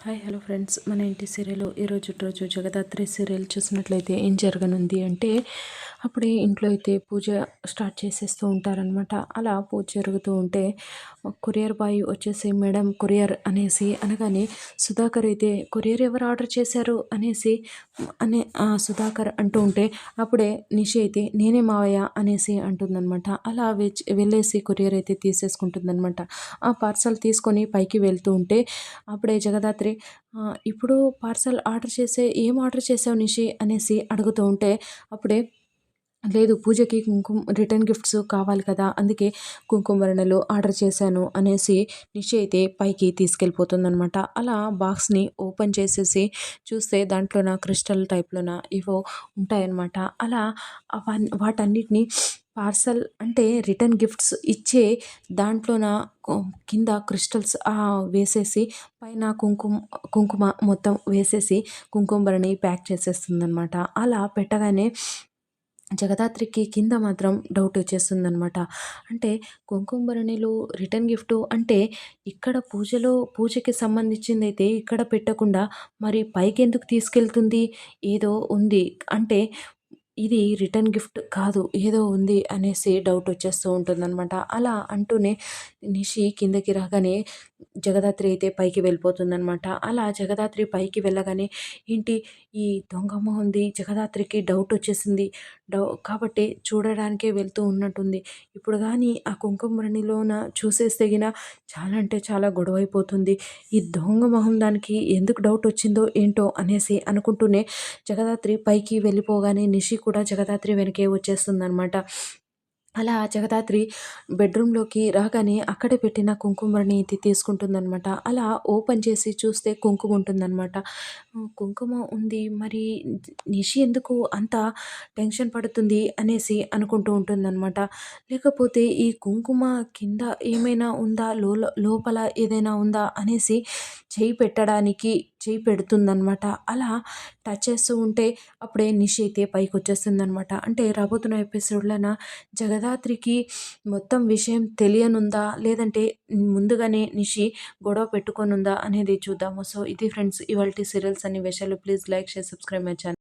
Hi hello friends. మన ఇంటి serial ఈరోజు రోజు జగదాత్రి సీరియల్ చూసినట్లయితే ఏం జరగనుంది అంటే అప్పుడే ఇంట్లో అయితే పూజ స్టార్ట్ చేసేస్తూ ఉంటారనమాట అలా పూజ జరుగుతూ ఉంటే కొరియర్ బాయ్ వచ్చేసి మేడం కొరియర్ అనేసి అనగానే సుధాకర్ అయితే కొరియర్ ఎవరు ఆర్డర్ చేశారు? అనేసి అనే సుధాకర్ అంటూ ఉంటే అప్పుడే నిషి అయితే నేనే మావయ్య అనేసి అంటుందన్నమాట. అలా వెళ్ళేసి కొరియర్ అయితే తీసేసుకుంటుందన్నమాట. ఆ పార్సల్ తీసుకొని పైకి వెళ్తూ ఉంటే అప్పుడే జగదాత్రి ఇప్పుడు పార్సల్ ఆర్డర్ చేసే ఏం ఆర్డర్ చేసావు నిషి? అనేసి అడుగుతూ ఉంటే అప్పుడే లేదు పూజకి కుంకుమ రిటర్న్ గిఫ్ట్స్ కావాలి కదా అందుకే కుంకుమరణలు ఆర్డర్ చేశాను అనేసి నిషి అయితే పైకి తీసుకెళ్ళిపోతుందనమాట అలా బాక్స్ని ఓపెన్ చేసేసి చూస్తే దాంట్లోన క్రిస్టల్ టైప్లోన ఇవో ఉంటాయన్నమాట. అలా వాటన్నిటిని పార్సల్ అంటే రిటర్న్ గిఫ్ట్స్ ఇచ్చే దాంట్లోన కింద క్రిస్టల్స్ వేసేసి పైన కుంకుమ కుంకుమ మొత్తం వేసేసి కుంకుమభరణి ప్యాక్ చేసేస్తుందనమాట అలా పెట్టగానే జగదాత్రికి కింద మాత్రం డౌట్ వచ్చేస్తుందనమాట అంటే కుంకుమభరణిలు రిటర్న్ గిఫ్ట్ అంటే ఇక్కడ పూజలో పూజకి సంబంధించింది అయితే ఇక్కడ పెట్టకుండా మరి పైకి ఎందుకు తీసుకెళ్తుంది? ఏదో ఉంది. అంటే ఇది రిటర్న్ గిఫ్ట్ కాదు ఏదో ఉంది అనేసి డౌట్ వచ్చేస్తూ ఉంటుందన్నమాట. అలా అంటూనే నిషి కిందకి రాగానే జగదాత్రి అయితే పైకి వెళ్ళిపోతుందనమాట అలా జగదాత్రి పైకి వెళ్ళగానే ఏంటి ఈ దొంగమ్మ ఉంది? జగదాత్రికి డౌట్ వచ్చేసింది. డౌ కాబట్టి చూడడానికే వెళ్తూ ఉన్నట్టుంది. ఇప్పుడు కానీ ఆ కుంకుమరణిలోన చూసేస్తేగిన చాలా అంటే చాలా గొడవ అయిపోతుంది ఈ దొంగ మొహం దానికి ఎందుకు డౌట్ వచ్చిందో ఏంటో అనేసి అనుకుంటూనే జగదాత్రి పైకి వెళ్ళిపోగానే నిషి కూడా కూడా జగదాత్రి వెనకే వచ్చేస్తుందనమాట అలా జగదాత్రి బెడ్రూమ్లోకి రాగానే అక్కడే పెట్టిన కుంకుమని ఇది తీసుకుంటుందనమాట అలా ఓపెన్ చేసి చూస్తే కుంకుమ ఉంటుందన్నమాట. కుంకుమ ఉంది మరి నిషి ఎందుకు అంత టెన్షన్ పడుతుంది? అనేసి అనుకుంటూ ఉంటుందన్నమాట. లేకపోతే ఈ కుంకుమ కింద ఏమైనా ఉందా? లో లోపల ఏదైనా ఉందా? అనేసి చేయి పెట్టడానికి చేయి పెడుతుందనమాట అలా టచ్ చేస్తూ ఉంటే అప్పుడే నిషి అయితే పైకి వచ్చేస్తుందనమాట అంటే రాబోతున్న ఎపిసోడ్లన జగదాత్రికి మొత్తం విషయం తెలియనుందా? లేదంటే ముందుగానే నిషి గొడవ పెట్టుకొనుందా అనేది చూద్దాము. సో ఇది ఫ్రెండ్స్ ఇవాళ సీరియల్స్ అన్ని విషయాలు please like share subscribe my channel.